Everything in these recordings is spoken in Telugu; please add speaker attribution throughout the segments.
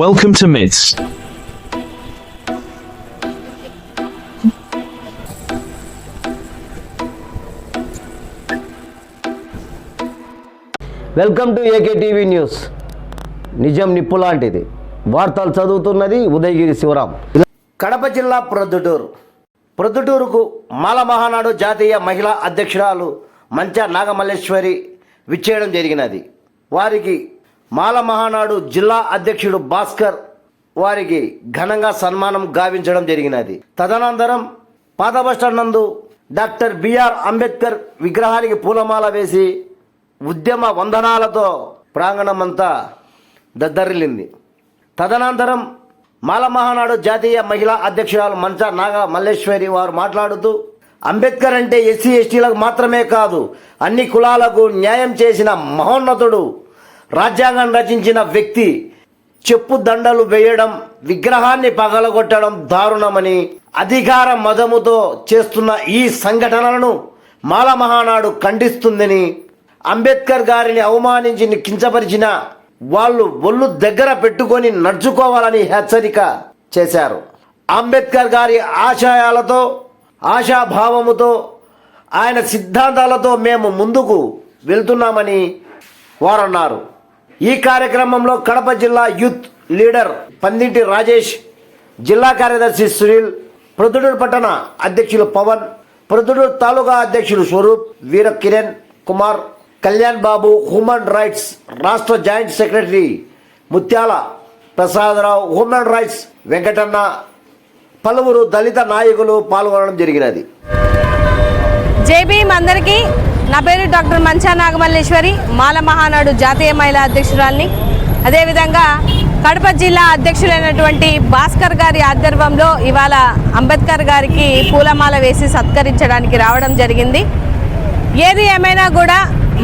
Speaker 1: Welcome to Myths.
Speaker 2: Welcome to AK TV news నిజం నిప్పు లాంటిది. వార్తలు చదువుతున్నది ఉదయగిరి శివరాం. కడప జిల్లా ప్రొద్దుటూరు. ప్రొద్దుటూరుకు మాల మహానాడు జాతీయ మహిళా అధ్యక్షురాలు మంచ నాగమల్లేశ్వరి విచ్చేయడం జరిగినది. వారికి మాల మహానాడు జిల్లా అధ్యక్షుడు భాస్కర్ వారికి ఘనంగా సన్మానం గావించడం జరిగినది. తదనంతరం పాత బస్టాండ్ నందు డాక్టర్ బిఆర్ అంబేద్కర్ విగ్రహానికి పూలమాల వేసి ఉద్యమ వందనాలతో ప్రాంగణమంతా దద్దరిల్లింది. తదనంతరం మాల మహానాడు జాతీయ మహిళా అధ్యక్షురాలు మంచ నాగ మల్లేశ్వరి వారు మాట్లాడుతూ అంబేద్కర్ అంటే ఎస్సీ ఎస్టీలకు మాత్రమే కాదు అన్ని కులాలకు న్యాయం చేసిన మహోన్నతుడు రాజ్యాంగం రచించిన వ్యక్తి చెప్పు దండలు వేయడం విగ్రహాన్ని పగలగొట్టడం దారుణమని అధికార మదముతో చేస్తున్న ఈ సంఘటనలను మాల మహానాడు ఖండిస్తుందని అంబేద్కర్ గారిని అవమానించి కించపరిచిన వాళ్ళు ఒళ్ళు దగ్గర పెట్టుకొని నడుచుకోవాలని హెచ్చరిక చేశారు. అంబేద్కర్ గారి ఆశయాలతో ఆశాభావముతో ఆయన సిద్ధాంతాలతో మేము ముందుకు వెళ్తున్నామని వారన్నారు. ఈ కార్యక్రమంలో కడప జిల్లా యూత్ లీడర్ పందింటి రాజేష్ జిల్లా కార్యదర్శి సునీల్ ప్రొద్దుటూరు పట్టణ అధ్యక్షులు పవన్ ప్రొద్దుటూరు తాలూకా అధ్యక్షులు స్వరూప్ వీర కిరణ్ కుమార్ కళ్యాణ్ బాబు హ్యూమన్ రైట్స్ రాష్ట్ర joint secretary Muthyala Prasadarao human rights Venkatanna పలువురు దళిత నాయకులు పాల్గొనడం జరిగినది.
Speaker 3: జై భీమ్ అందరికీ. నా పేరు డాక్టర్ మంచా నాగమల్లేశ్వరి. మాల మహానాడు జాతీయ మహిళా అధ్యక్షురాల్ని. అదేవిధంగా కడప జిల్లా అధ్యక్షులైనటువంటి భాస్కర్ గారి ఆధ్వర్యంలో ఇవాళ అంబేద్కర్ గారికి పూలమాల వేసి సత్కరించడానికి రావడం జరిగింది. ఏది ఏమైనా కూడా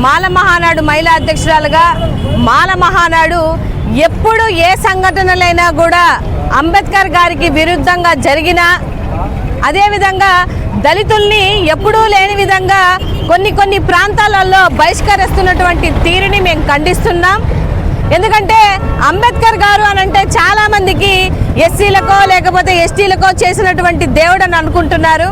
Speaker 3: మాల మహానాడు మహిళా అధ్యక్షురాలుగా మాల మహానాడు ఎప్పుడు ఏ సంఘటనలైనా కూడా అంబేద్కర్ గారికి విరుద్ధంగా జరిగినా అదేవిధంగా దళితుల్ని ఎప్పుడూ లేని విధంగా కొన్ని కొన్ని ప్రాంతాలలో బహిష్కరిస్తున్నటువంటి తీరుని మేము ఖండిస్తున్నాం. ఎందుకంటే అంబేద్కర్ గారు అని అంటే చాలా మందికి ఎస్సీలకో లేకపోతే ఎస్టీలకో చేసినటువంటి దేవుడు అని అనుకుంటున్నారు.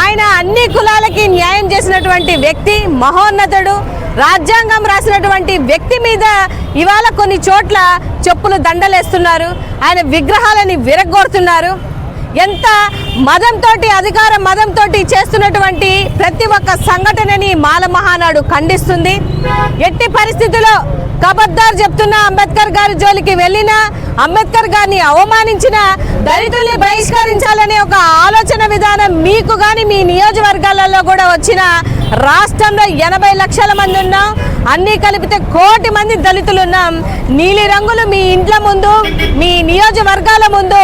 Speaker 3: ఆయన అన్ని కులాలకి న్యాయం చేసినటువంటి వ్యక్తి మహోన్నతుడు రాజ్యాంగం రాసినటువంటి వ్యక్తి మీద ఇవాళ కొన్ని చోట్ల చెప్పులు దండలేస్తున్నారు. ఆయన విగ్రహాలని విరగొడుతున్నారు ఎంత మదంతో అధికార మదంతో చేస్తున్నటువంటి ప్రతి ఒక్క సంఘటనని మాల మహానాడు ఖండిస్తుంది. ఎట్టి పరిస్థితుల్లో కబద్దార్ చెప్తున్న అంబేద్కర్ గారి జోలికి వెళ్ళినా అంబేద్కర్ గారిని అవమానించిన దళితుల్ని బహిష్కరించాలనే ఒక ఆలోచన విధానం మీకు కానీ మీ నియోజకవర్గాలలో కూడా వచ్చిన రాష్ట్రంలో ఎనభై లక్షల మంది ఉన్నాం. అన్నీ కలిపితే కోటి మంది దళితులు ఉన్నాం నీలి రంగులు మీ ఇంట్ల ముందు మీ నియోజకవర్గాల ముందు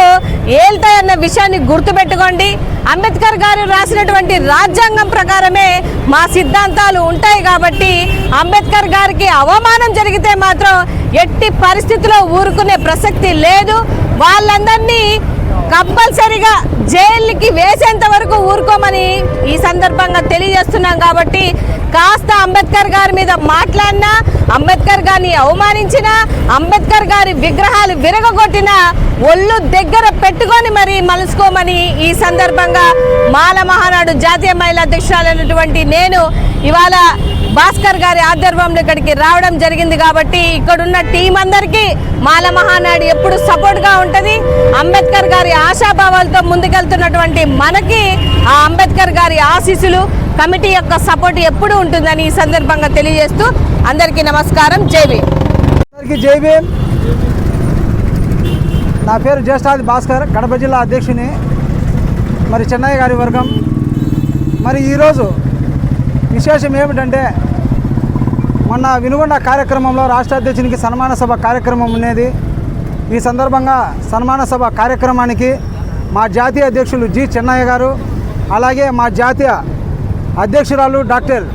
Speaker 3: ఏళ్తాయన్న విషయాన్ని గుర్తుపెట్టుకోండి. అంబేద్కర్ గారు రాసినటువంటి రాజ్యాంగం ప్రకారమే మా సిద్ధాంతాలు ఉంటాయి కాబట్టి అంబేద్కర్ గారికి అవమానం జరిగితే మాత్రం ఎట్టి పరిస్థితిలో ఊరుకునే ప్రసక్తి లేదు. వాళ్ళందరినీ కంపల్సరిగా జైలుకి వేసేంత వరకు ఊరుకోమని ఈ సందర్భంగా తెలియజేస్తున్నాం కాబట్టి కాస్త అంబేద్కర్ గారి మీద మాట్లాడినా అంబేద్కర్ గారిని అవమానించిన అంబేద్కర్ గారి విగ్రహాలు విరగొట్టినా ఒళ్ళు దగ్గర పెట్టుకొని మరి మలుసుకోమని ఈ సందర్భంగా మాల మహానాడు జాతీయ మహిళా అధ్యక్షురాలైనటువంటి నేను ఇవాళ భాస్కర్ గారి ఆధ్వర్యంలో ఇక్కడికి రావడం జరిగింది కాబట్టి ఇక్కడున్న టీం అందరికీ మాల మహానాడు ఎప్పుడు సపోర్ట్గా ఉంటుంది. అంబేద్కర్ గారి ఆశాభావాలతో ముందుకెళ్తున్నటువంటి మనకి ఆ అంబేద్కర్ గారి ఆశీస్సులు కమిటీ యొక్క సపోర్ట్ ఎప్పుడు ఉంటుందని ఈ సందర్భంగా తెలియజేస్తూ అందరికీ నమస్కారం. జై భీమ్.
Speaker 4: అందరికీ జై నా పేరు జ్యేష్ఠాది భాస్కర్ కడప జిల్లా అధ్యక్షుని మరి చెన్నయ్య గారి వర్గం. మరి ఈరోజు విశేషం ఏమిటంటే మొన్న వినుగొండ కార్యక్రమంలో రాష్ట్ర అధ్యక్షునికి సన్మాన సభ కార్యక్రమం ఉండేది ఈ సందర్భంగా సన్మాన సభ కార్యక్రమానికి మా జాతీయ అధ్యక్షులు జి చెన్నయ్య గారు అలాగే మా జాతీయ అధ్యక్షురాలు డాక్టర్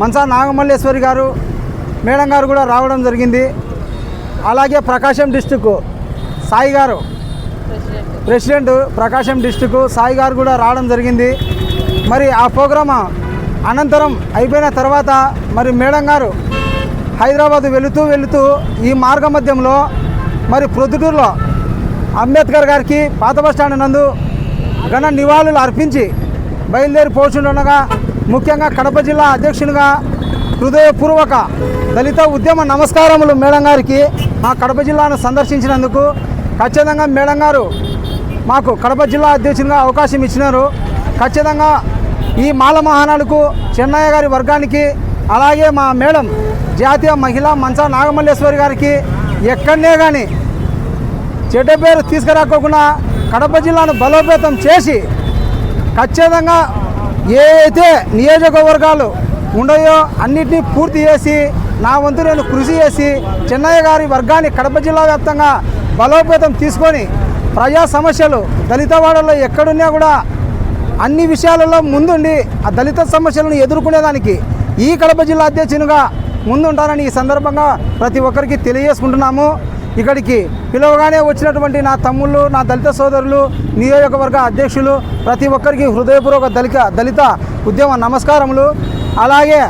Speaker 4: మన్సా నాగమల్లేశ్వరి గారు మేడం గారు కూడా రావడం జరిగింది. అలాగే ప్రకాశం డిస్టిక్ సాయి గారు ప్రెసిడెంట్ ప్రకాశం డిస్టిక్ సాయి గారు కూడా రావడం జరిగింది. మరి ఆ ప్రోగ్రామ్ అనంతరం అయిపోయిన తర్వాత మరి మేడం గారు హైదరాబాద్ వెళుతూ వెళుతూ ఈ మార్గ మధ్యంలో మరి ప్రొద్దుటూరులో అంబేద్కర్ గారికి పాత బస్టాండ్ నందు ఘన నివాళులు అర్పించి బయలుదేరి పోచుండగా ముఖ్యంగా కడప జిల్లా అధ్యక్షునిగా హృదయపూర్వక దళిత ఉద్యమ నమస్కారములు మేడం గారికి మా కడప జిల్లాను సందర్శించినందుకు ఖచ్చితంగా మేడం గారు మాకు కడప జిల్లా అధ్యక్షునిగా అవకాశం ఇచ్చినారు. ఖచ్చితంగా ఈ మాల మహానాడుకు చెన్నయ్య గారి వర్గానికి అలాగే మా మేడం జాతీయ మహిళా మంచా నాగమల్లేశ్వరి గారికి ఎక్కడనే కానీ చెడ్డ పేరు తీసుకురాకోకుండా కడప జిల్లాను బలోపేతం చేసి ఖచ్చితంగా ఏ అయితే నియోజకవర్గాలు ఉన్నాయో అన్నిటినీ పూర్తి చేసి నా వంతు నేను కృషి చేసి చెన్నయ్య గారి వర్గాన్ని కడప జిల్లా వ్యాప్తంగా బలోపేతం తీసుకొని ప్రజా సమస్యలు దళితవాడల్లో ఎక్కడున్నా కూడా అన్ని విషయాలలో ముందుండి ఆ దళిత సమస్యలను ఎదుర్కొనేదానికి ఈ కడప జిల్లా అధ్యక్షునిగా ముందుంటానని ఈ సందర్భంగా ప్రతి ఒక్కరికి తెలియజేసుకుంటున్నాము. ఇక్కడికి పిలవగానే వచ్చినటువంటి నా తమ్ముళ్ళు నా దళిత సోదరులు నియోజకవర్గ అధ్యక్షులు ప్రతి ఒక్కరికి హృదయపూర్వక దళిత దళిత ఉద్యమ నమస్కారములు. అలాగే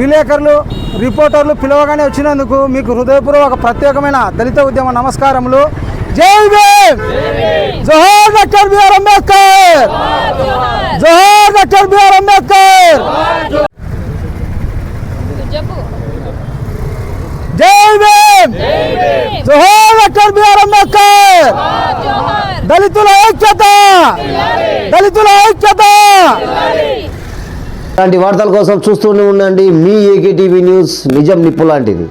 Speaker 4: విలేకరులు రిపోర్టర్లు పిలవగానే వచ్చినందుకు మీకు హృదయపూర్వక ప్రత్యేకమైన దళిత ఉద్యమ నమస్కారములు. జై భీమ్ జోహార్ డాక్టర్ బిఆర్ అంబేద్కర్ జోహార్ డాక్టర్ బిఆర్ అంబేద్కర్ జై భీమ్ జోహార్ డాక్టర్ బిఆర్ అంబేద్కర్ దళితుల ఐక్యత దళితుల ఐక్యత!
Speaker 2: అలాంటి వార్తల కోసం చూస్తూనే ఉండండి. మీ ఏకే టీవీ న్యూస్ నిజం నిప్పు లాంటిది.